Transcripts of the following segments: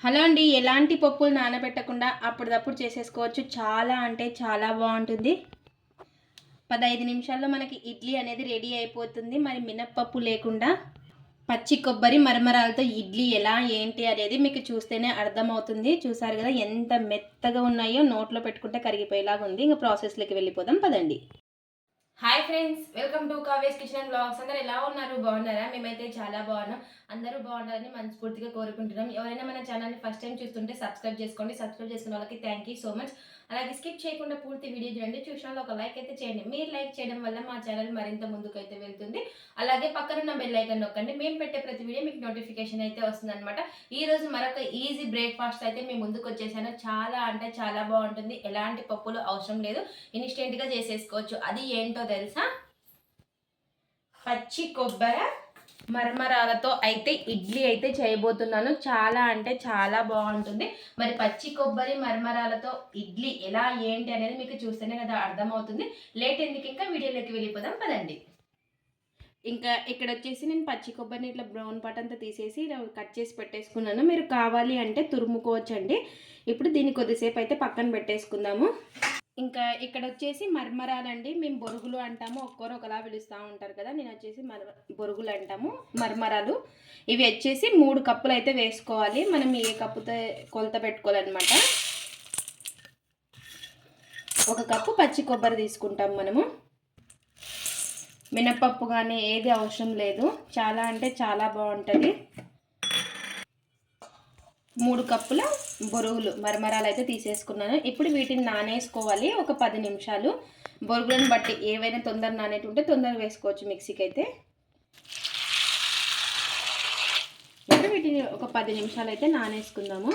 Hello అండి ఎలాంటి పప్పులు నానబెట్టకుండా అప్పటిదప్పుడు చేసేసుకోవచ్చు? చాలా అంటే చాలా బాగుంటుంది. పదహైదు నిమిషాల్లో మనకి ఇడ్లీ అనేది రెడీ అయిపోతుంది. మరి మినప్పప్పు లేకుండా పచ్చి కొబ్బరి మరమరాలతో ఇడ్లీ ఎలా ఏంటి అనేది మీకు చూస్తేనే అర్థమవుతుంది. చూసారు కదా ఎంత మెత్తగా ఉన్నాయో నోట్లో పెట్టుకుంటే కరిగిపోయేలాగా ఉంది. ఇంకా ప్రాసెస్లోకి వెళ్ళిపోదాం పదండి. Hi friends welcome to Kavya's Kitchen Blogs అందరు ఎలా ఉన్నారు? బాగున్నారా? మేమైతే చాలా బాగున్నాం. అందరూ బాగుండాలని మనస్ఫూర్తిగా కోరుకుంటున్నాం. ఎవరైనా మన ఛానల్ని ఫస్ట్ టైం చూస్తుంటే సబ్స్క్రైబ్ చేసుకోండి. సబ్స్క్రైబ్ చేసుకున్న వాళ్ళకి థ్యాంక్ యూ సో మచ్ అలాగే స్కిప్ చేయకుండా పూర్తి వీడియో చూడండి. చూసిన ఒక లైక్ అయితే చేయండి. మీరు లైక్ చేయడం వల్ల మా ఛానల్ మరింత ముందుకు అయితే వెళ్తుంది. అలాగే పక్కనున్న బెల్ ఐకన్ నొక్కండి. మేము పెట్టే ప్రతి వీడియో మీకు నోటిఫికేషన్ అయితే వస్తుందన్నమాట. ఈ రోజు మరొక ఈజీ బ్రేక్ఫాస్ట్ అయితే మేము ముందుకు వచ్చేసాను. చాలా అంటే చాలా బాగుంటుంది. ఎలాంటి పప్పులు అవసరం లేదు. ఇన్స్టెంట్గా చేసేసుకోవచ్చు. అది ఏంటో తెలుసా? పచ్చి కొబ్బరి మరమరాలతో అయితే ఇడ్లీ అయితే చేయబోతున్నాను. చాలా అంటే చాలా బాగుంటుంది. మరి పచ్చి కొబ్బరి మరమరాలతో ఇడ్లీ ఎలా ఏంటి అనేది మీకు చూస్తేనే కదా అర్థమవుతుంది. లేట్ ఎందుకు ఇంకా వీడియోలోకి వెళ్ళిపోదాం పదండి. ఇంకా ఇక్కడ వచ్చేసి నేను పచ్చి కొబ్బరిని ఇట్లా బ్రౌన్ పార్ట్ అంతా తీసేసి ఇలా కట్ చేసి పెట్టేసుకున్నాను. మీరు కావాలి అంటే తురుముకోవచ్చండి. ఇప్పుడు దీన్ని కొద్దిసేపు అయితే పక్కన పెట్టేసుకుందాము. ఇంకా ఇక్కడ వచ్చేసి మర్మరాలండి. మేము బొరుగులు అంటాము. ఒక్కొరు ఒకలా పిలుస్తూ ఉంటారు కదా. నేను వచ్చేసి మర్ బొరుగులు అంటాము. మర్మరాలు. ఇవి వచ్చేసి మూడు కప్పులు అయితే వేసుకోవాలి. మనం ఏ కప్పుతో కొలత పెట్టుకోవాలన్నమాట. ఒక కప్పు పచ్చి కొబ్బరి తీసుకుంటాం మనము. మినపప్పు కానీ ఏది అవసరం లేదు. చాలా అంటే చాలా బాగుంటుంది మూడు కప్పుల బొరుగులు మరమరాలు అయితే తీసేసుకున్నాను. ఇప్పుడు వీటిని నానేసుకోవాలి. ఒక పది నిమిషాలు. బొరుగులను బట్టి ఏవైనా తొందర నానేటి ఉంటే తొందర వేసుకోవచ్చు మిక్సీకి అయితే. ఇప్పుడు వీటిని ఒక పది నిమిషాలు అయితే నానేసుకుందాము.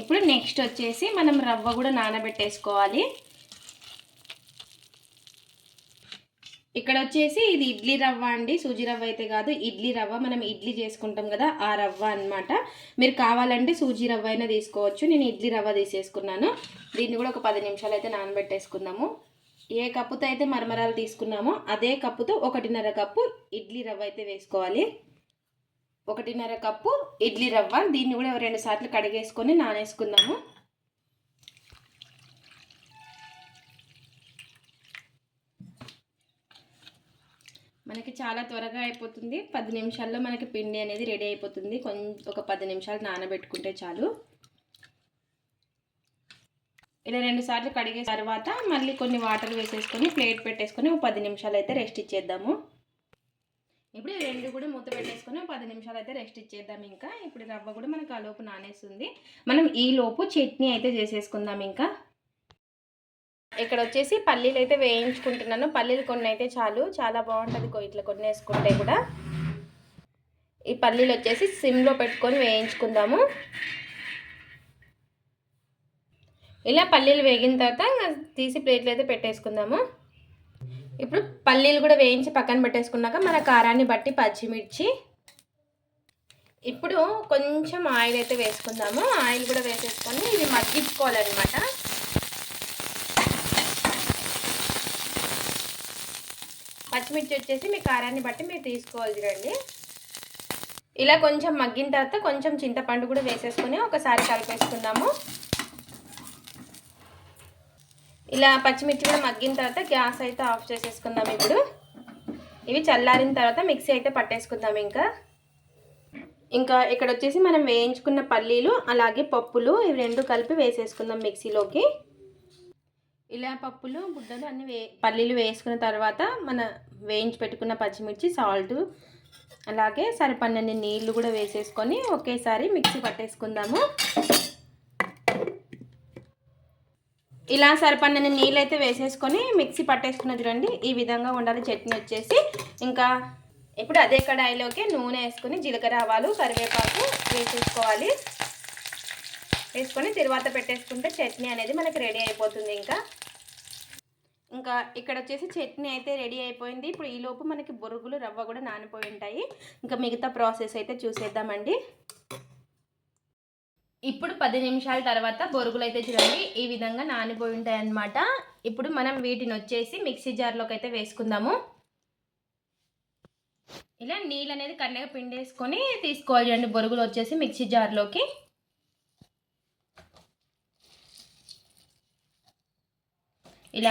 ఇప్పుడు నెక్స్ట్ వచ్చేసి మనం రవ్వ కూడా నానబెట్టేసుకోవాలి. ఇక్కడ వచ్చేసి ఇది ఇడ్లీ రవ్వ అండి. సూజీ రవ్వ అయితే కాదు ఇడ్లీ రవ్వ. మనం ఇడ్లీ చేసుకుంటాం కదా ఆ రవ్వ అనమాట మీరు కావాలంటే సూజీ రవ్వ అయినా తీసుకోవచ్చు. నేను ఇడ్లీ రవ్వ తీసేసుకున్నాను. దీన్ని కూడా ఒక పది నిమిషాలు అయితే నానబెట్టేసుకుందాము. ఏ కప్పుతో అయితే మరమరాలు తీసుకున్నామో అదే కప్పుతో ఒకటిన్నర కప్పు ఇడ్లీ రవ్వ అయితే వేసుకోవాలి. ఒకటిన్నర కప్పు ఇడ్లీ రవ్వ. దీన్ని కూడా రెండు సార్లు కడిగేసుకొని నానేసుకుందాము. మనకి చాలా త్వరగా అయిపోతుంది. పది నిమిషాల్లో మనకి పిండి అనేది రెడీ అయిపోతుంది. కొంచెం ఒక పది నిమిషాలు నానబెట్టుకుంటే చాలు. ఇలా రెండు సార్లు కడిగే తర్వాత మళ్ళీ కొన్ని వాటర్ వేసేసుకొని ప్లేట్ పెట్టేసుకొని ఒక పది నిమిషాలు అయితే రెస్ట్ ఇచ్చేద్దాము. ఇప్పుడు రెండు కూడా మూత పెట్టేసుకొని పది నిమిషాలు అయితే రెస్ట్ ఇచ్చేద్దాం ఇంకా. ఇప్పుడు రవ్వ కూడా మనకు ఆ లోపు నానేస్తుంది. మనం ఈ లోపు చట్నీ అయితే చేసేసుకుందాం ఇంకా. ఇక్కడ వచ్చేసి పల్లీలు అయితే వేయించుకుంటున్నాను. పల్లీలు కొన్ని అయితే చాలు చాలా బాగుంటుంది ఇట్లా కొన్ని వేసుకుంటే కూడా. ఈ పల్లీలు వచ్చేసి సిమ్లో పెట్టుకొని వేయించుకుందాము. ఇలా పల్లీలు వేగిన తర్వాత తీసి ప్లేట్లు అయితే పెట్టేసుకుందాము. ఇప్పుడు పల్లీలు కూడా వేయించి పక్కన పెట్టేసుకున్నాక మన కారాన్ని బట్టి పచ్చిమిర్చి. ఇప్పుడు కొంచెం ఆయిల్ అయితే వేసుకుందాము. ఆయిల్ కూడా వేసేసుకొని ఇవి మగ్గించుకోవాలన్నమాట. పచ్చిమిర్చి వచ్చేసి మీ కారాన్ని బట్టి మీరు తీసుకోవాలి రండి ఇలా కొంచెం మగ్గిన తర్వాత కొంచెం చింతపండు కూడా వేసేసుకొని ఒకసారి కలిపేసుకుందాము. ఇలా పచ్చిమిర్చి కూడా మగ్గిన తర్వాత గ్యాస్ అయితే ఆఫ్ చేసేసుకుందాం ఇప్పుడు. ఇవి చల్లారిన తర్వాత మిక్సీ అయితే పట్టేసుకుందాం ఇంకా. ఇంకా ఇక్కడ వచ్చేసి మనం వేయించుకున్న పల్లీలు అలాగే పప్పులు ఇవి రెండు కలిపి వేసేసుకుందాం మిక్సీలోకి. ఇలా పప్పులు గుడ్డలు అన్నీ వే పల్లీలు వేసుకున్న తర్వాత మన వేయించి పెట్టుకున్న పచ్చిమిర్చి సాల్ట్ అలాగే సరిపడినన్ని నీళ్ళు కూడా వేసేసుకొని ఒకేసారి మిక్సీ పట్టేసుకుందాము. ఇలా సరిపడినన్ని నీళ్ళు అయితే వేసేసుకొని మిక్సీ పట్టేసుకున్న చూడండి ఈ విధంగా ఉండాలి. చట్నీ వచ్చేసి ఇంకా ఇప్పుడు అదే కడాయిలోకి నూనె వేసుకొని జీలకర్ర ఆవాలు కరివేపాకు వేసేసుకోవాలి. వేసుకొని తర్వాత పెట్టేసుకుంటే చట్నీ అనేది మనకి రెడీ అయిపోతుంది ఇంకా. ఇంకా ఇక్కడ వచ్చేసి చట్నీ అయితే రెడీ అయిపోయింది. ఇప్పుడు ఈలోపు మనకి బొరుగులు రవ్వ కూడా నానిపోయి ఉంటాయి. ఇంకా మిగతా ప్రాసెస్ అయితే చూసేద్దామండి. ఇప్పుడు పది నిమిషాల తర్వాత బొరుగులు అయితే చూడండి ఈ విధంగా నానిపోయి ఉంటాయి అన్నమాట. ఇప్పుడు మనం వీటిని వచ్చేసి మిక్సీ జార్లోకి అయితే వేసుకుందాము. ఇలా నీళ్ళు అనేది కన్నగా పిండేసుకొని తీసుకోవాలి చూడండి బొరుగులు వచ్చేసి మిక్సీ జార్లోకి ఇలా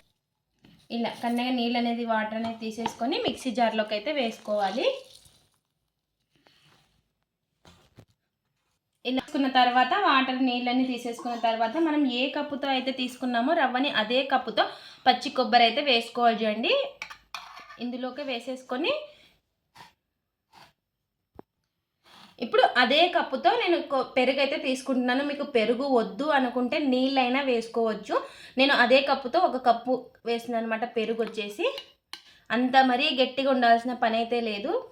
ఇలా కన్నగా నీళ్ళు అనేది వాటర్ అనేది తీసేసుకొని మిక్సీ జార్లోకి అయితే వేసుకోవాలి. ఇలా తీసుకున్న తర్వాత వాటర్ నీళ్ళని తీసేసుకున్న తర్వాత మనం ఏ కప్పుతో అయితే తీసుకున్నామో రవ్వని అదే కప్పుతో పచ్చి కొబ్బరి అయితే వేసుకోవాలి చూడండి ఇందులోకి వేసేసుకొని ఇప్పుడు అదే కప్పుతో నేను కొ- పెరుగు అయితే తీసుకుంటున్నాను. మీకు పెరుగు వద్దు అనుకుంటే నీళ్ళైనా వేసుకోవచ్చు. నేను అదే కప్పుతో ఒక కప్పు వేసిన అనమాట పెరుగు వచ్చేసి. అంత మరీ గట్టిగా ఉండాల్సిన పని అయితే లేదు.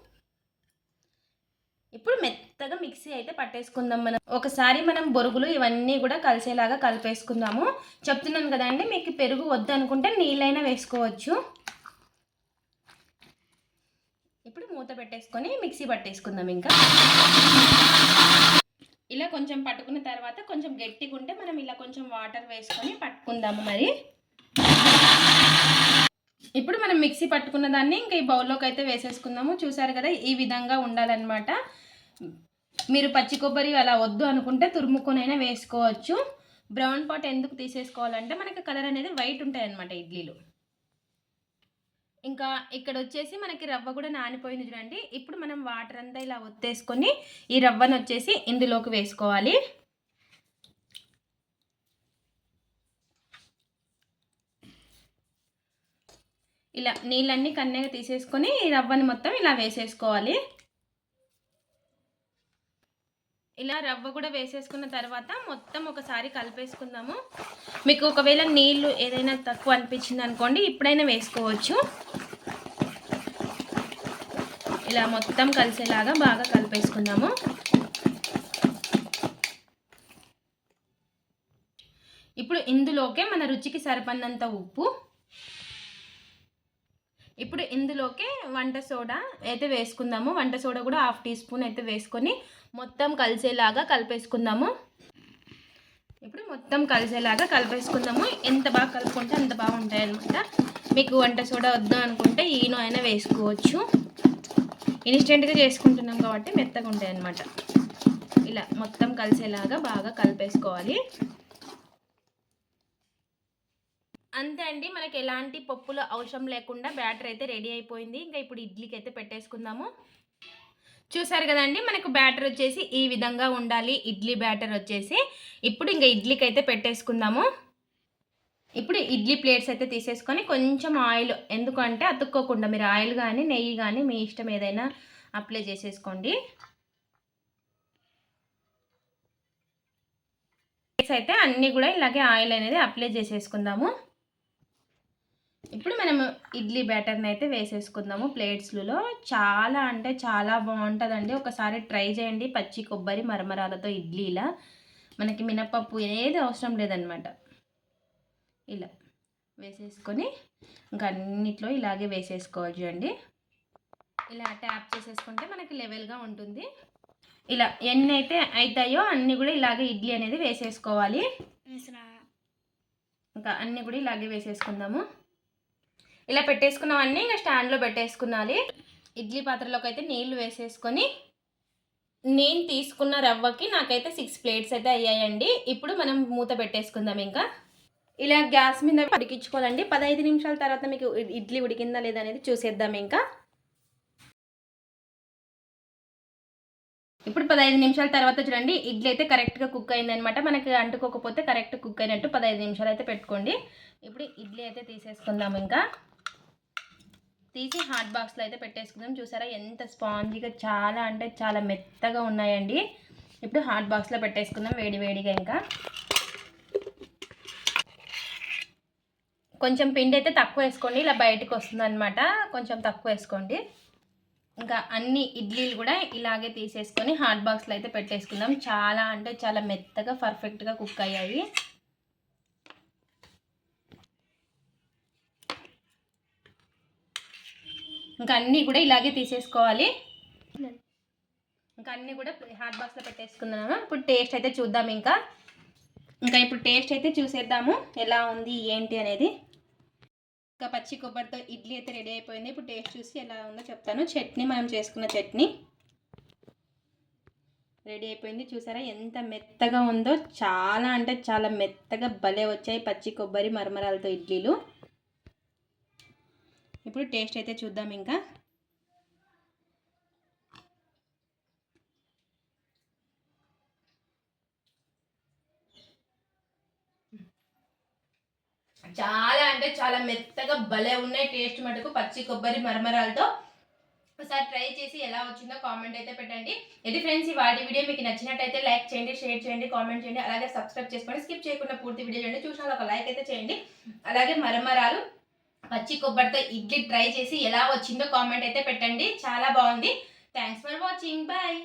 ఇప్పుడు మెత్తగా మిక్సీ అయితే పట్టేసుకుందాం మనం. ఒకసారి మనం బొరుగులు ఇవన్నీ కూడా కలిసేలాగా కలిపేసుకుందాము. చెప్తున్నాను కదండి మీకు పెరుగు వద్దు అనుకుంటే నీళ్ళైనా వేసుకోవచ్చు. ఇప్పుడు మూత పెట్టేసుకొని మిక్సీ పట్టేసుకుందాం ఇంకా. ఇలా కొంచెం పట్టుకున్న తర్వాత కొంచెం గట్టిగా ఉంటే మనం ఇలా కొంచెం వాటర్ వేసుకొని పట్టుకుందాము మరి. ఇప్పుడు మనం మిక్సీ పట్టుకున్న దాన్ని ఇంకా ఈ బౌల్లోకి అయితే వేసేసుకుందాము. చూసారు కదా ఈ విధంగా ఉండాలన్నమాట. మీరు పచ్చి కొబ్బరి అలా వద్దు అనుకుంటే తురుముకొనైనా వేసుకోవచ్చు. బ్రౌన్ పాట్ ఎందుకు తీసేసుకోవాలంటే మనకి కలర్ అనేది వైట్ ఉంటాయి అన్నమాట ఇడ్లీలు. ఇంకా ఇక్కడ వచ్చేసి మనకి రవ్వ కూడా నానిపోయింది చూడండి. ఇప్పుడు మనం వాటర్ అంతా ఇలా ఒత్తేసుకొని ఈ రవ్వను వచ్చేసి ఇందులోకి వేసుకోవాలి. ఇలా నీళ్ళన్నీ కన్నెగా తీసేసుకొని ఈ రవ్వని మొత్తం ఇలా వేసేసుకోవాలి. ఇలా రవ్వ కూడా వేసేసుకున్న తర్వాత మొత్తం ఒకసారి కలిపేసుకుందాము. మీకు ఒకవేళ నీళ్ళు ఏదైనా తక్కువ అనిపించింది అనుకోండి ఇప్పుడైనా వేసుకోవచ్చు. ఇలా మొత్తం కలిసేలాగా బాగా కలిపేసుకుందాము. ఇప్పుడు ఇందులోకే మన రుచికి సరిపడినంత ఉప్పు. ఇప్పుడు ఇందులోకే వంట సోడా అయితే వేసుకుందాము. వంట సోడా కూడా హాఫ్ టీ స్పూన్ అయితే వేసుకొని మొత్తం కలిసేలాగా కలిపేసుకుందాము. ఇప్పుడు మొత్తం కలిసేలాగా కలిపేసుకుందాము. ఎంత బాగా కలుపుకుంటే అంత బాగుంటాయి అనమాట మీకు వంట సోడా వద్దు అనుకుంటే ఈనో అయినా వేసుకోవచ్చు. ఇన్స్టెంట్గా చేసుకుంటున్నాం కాబట్టి మెత్తగా ఉంటాయి అనమాట ఇలా మొత్తం కలిసేలాగా బాగా కలిపేసుకోవాలి. అంతే అండి. మనకి ఎలాంటి పప్పులు అవసరం లేకుండా బ్యాటర్ అయితే రెడీ అయిపోయింది. ఇంకా ఇప్పుడు ఇడ్లీకి అయితే పెట్టేసుకుందాము. చూసారు కదండి మనకు బ్యాటర్ వచ్చేసి ఈ విధంగా ఉండాలి. ఇడ్లీ బ్యాటర్ వచ్చేసి ఇప్పుడు ఇంకా ఇడ్లీకి అయితే పెట్టేసుకుందాము. ఇప్పుడు ఇడ్లీ ప్లేట్స్ అయితే తీసేసుకొని కొంచెం ఆయిల్ ఎందుకంటే అతుక్కోకుండా మీరు ఆయిల్ కానీ నెయ్యి కానీ మీ ఇష్టం ఏదైనా అప్లై చేసేసుకోండి. ప్లేట్స్ అయితే అన్నీ కూడా ఇలాగే ఆయిల్ అనేది అప్లై చేసేసుకుందాము. ఇప్పుడు మనం ఇడ్లీ బ్యాటర్ని అయితే వేసేసుకుందాము ప్లేట్స్లలో. చాలా అంటే చాలా బాగుంటుందండి. ఒకసారి ట్రై చేయండి పచ్చి కొబ్బరి మరమరాలతో ఇడ్లీలా. మనకి మినపప్పు ఏది అవసరం లేదనమాట ఇలా వేసేసుకొని ఇంకా అన్నిట్లో ఇలాగే వేసేసుకోవాలి చూడండి ఇలా ట్యాప్ చేసేసుకుంటే మనకి లెవెల్గా ఉంటుంది. ఇలా ఎన్ని అయితే అవుతాయో అన్నీ కూడా ఇలాగే ఇడ్లీ అనేది వేసేసుకోవాలి. ఇంకా అన్నీ కూడా ఇలాగే వేసేసుకుందాము. ఇలా పెట్టేసుకున్నవన్నీ ఇంకా స్టాండ్లో పెట్టేసుకున్నాలి. ఇడ్లీ పాత్రలోకి అయితే నీళ్ళు వేసేసుకొని నేను తీసుకున్న రవ్వకి నాకైతే సిక్స్ ప్లేట్స్ అయితే అయ్యాయండి. ఇప్పుడు మనం మూత పెట్టేసుకుందాం ఇంకా. ఇలా గ్యాస్ మీద ఉడికించుకోవాలండి. పదహైదు నిమిషాల తర్వాత మీకు ఇడ్లీ ఉడికిందా లేదా అనేది చూసేద్దాం ఇంకా. ఇప్పుడు పదహైదు నిమిషాల తర్వాత చూడండి ఇడ్లీ అయితే కరెక్ట్గా కుక్ అయిందనమాట మనకి అంటుకోకపోతే కరెక్ట్ కుక్ అయినట్టు పదహైదు నిమిషాలు అయితే పెట్టుకోండి. ఇప్పుడు ఇడ్లీ అయితే తీసేసుకుందాం ఇంకా. తీసి హాట్ బాక్స్లో అయితే పెట్టేసుకుందాం. చూసారా ఎంత స్పాంజీగా చాలా అంటే చాలా మెత్తగా ఉన్నాయండి. ఇప్పుడు హాట్ బాక్స్లో పెట్టేసుకుందాం వేడి వేడిగా ఇంకా. కొంచెం పిండి అయితే తక్కువ వేసుకోండి. ఇలా బయటకు వస్తుంది అనమాట కొంచెం తక్కువ వేసుకోండి. ఇంకా అన్ని ఇడ్లీలు కూడా ఇలాగే తీసేసుకొని హాట్ బాక్స్లో అయితే పెట్టేసుకుందాం. చాలా అంటే చాలా మెత్తగా పర్ఫెక్ట్గా కుక్ అయ్యాయి. ఇంకా అన్నీ కూడా ఇలాగే తీసేసుకోవాలి. ఇంకా అన్నీ కూడా హాట్ బాక్స్లో పెట్టేసుకున్నాము ఇప్పుడు టేస్ట్ అయితే చూద్దాం ఇంకా. ఇంకా ఇప్పుడు టేస్ట్ అయితే చూసేద్దాము. ఎలా ఉంది ఏంటి అనేది. ఇంకా పచ్చి కొబ్బరితో ఇడ్లీ అయితే రెడీ అయిపోయింది. ఇప్పుడు టేస్ట్ చూసి ఎలా ఉందో చెప్తాను. చట్నీ మనం చేసుకున్న చట్నీ. రెడీ అయిపోయింది. చూసారా ఎంత మెత్తగా ఉందో. చాలా అంటే చాలా మెత్తగా భలే వచ్చాయి పచ్చి కొబ్బరి మరమరాలతో ఇడ్లీలు. ఇప్పుడు టేస్ట్ అయితే చూద్దాం ఇంకా. చాలా అంటే చాలా మెత్తగా భలే ఉన్నాయి. టేస్ట్ మటుకు పచ్చి కొబ్బరి మరమరాలతో. ఒకసారి ట్రై చేసి ఎలా వచ్చిందో కామెంట్ అయితే పెట్టండి. ఇది ఫ్రెండ్స్ ఈ వాటి వీడియో మీకు నచ్చినట్టయితే లైక్ చేయండి షేర్ చేయండి కామెంట్ చేయండి. అలాగే సబ్స్క్రైబ్ చేసుకోండి స్కిప్ చేయకుండా పూర్తి వీడియో చేయండి చూసిన ఒక లైక్ అయితే చేయండి. అలాగే మరమరాలు. పచ్చి కొబ్బరితో ఇడ్లీ ట్రై చేసి ఎలా వచ్చిందో కామెంట్ అయితే పెట్టండి. చాలా బాగుంది. Thanks for watching bye